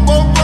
Oh.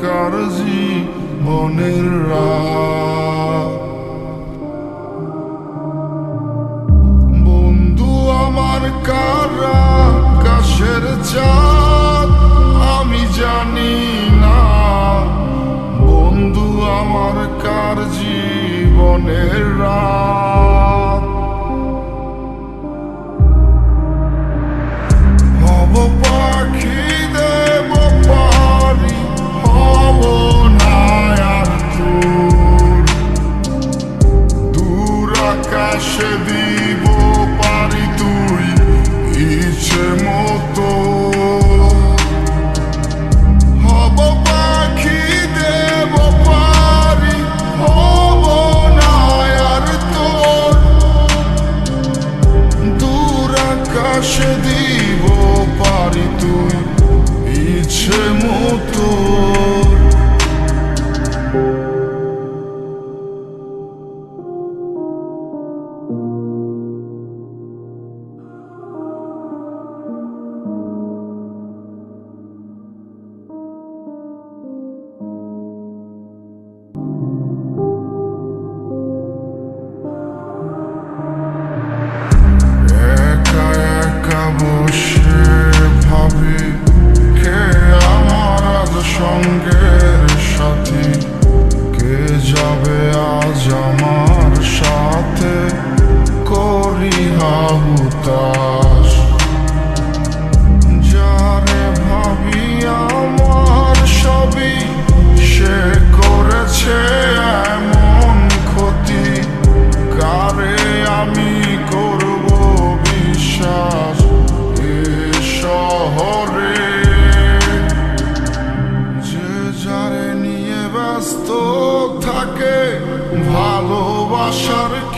karzi onirai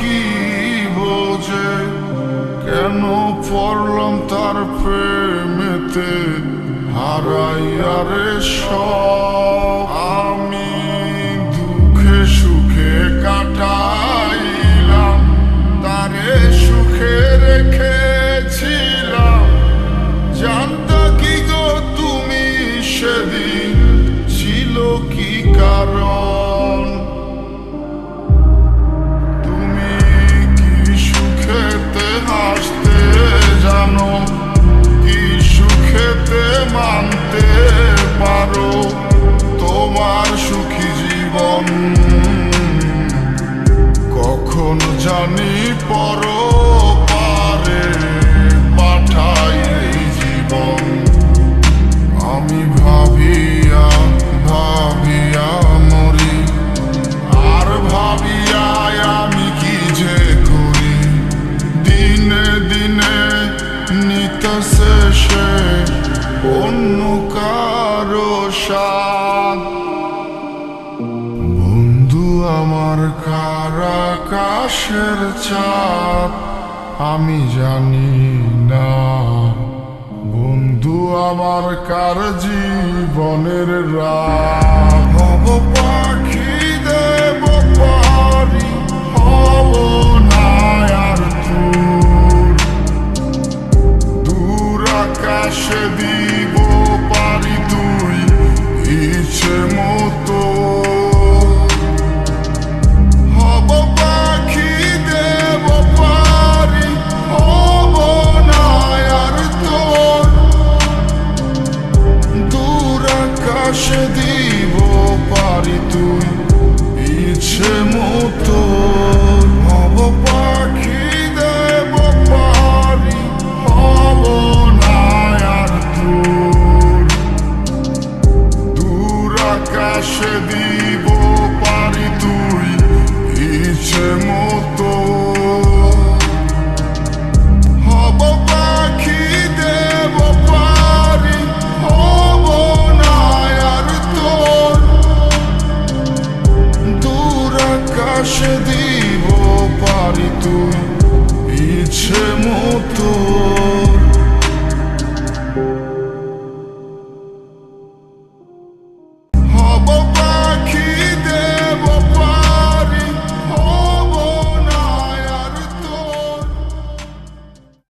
কি বোঝে কেন পড়লাম তার প্রেমেতে? হারাইয়া রে সব। আমি দুঃখে সুখে কাটাইলাম, তারে সুখে রেখেছিলাম। জানতা কি গো তুমি সেদিন? ছিল কি কারণ? কোন জানি পর পারে পাঠাই জীবন। আমি ভাবিয়া ভাবিয়া মরি। আর ভাবিয়া আমি কি যে করি? দিনে দিনে নিতসে সে অন্য কারও সা আকাশের চাঁদ আমি জানি না। বন্ধু আমার কার জীবনের রাগ আকাশে দিব পারি তুই ইচ্ছে মতো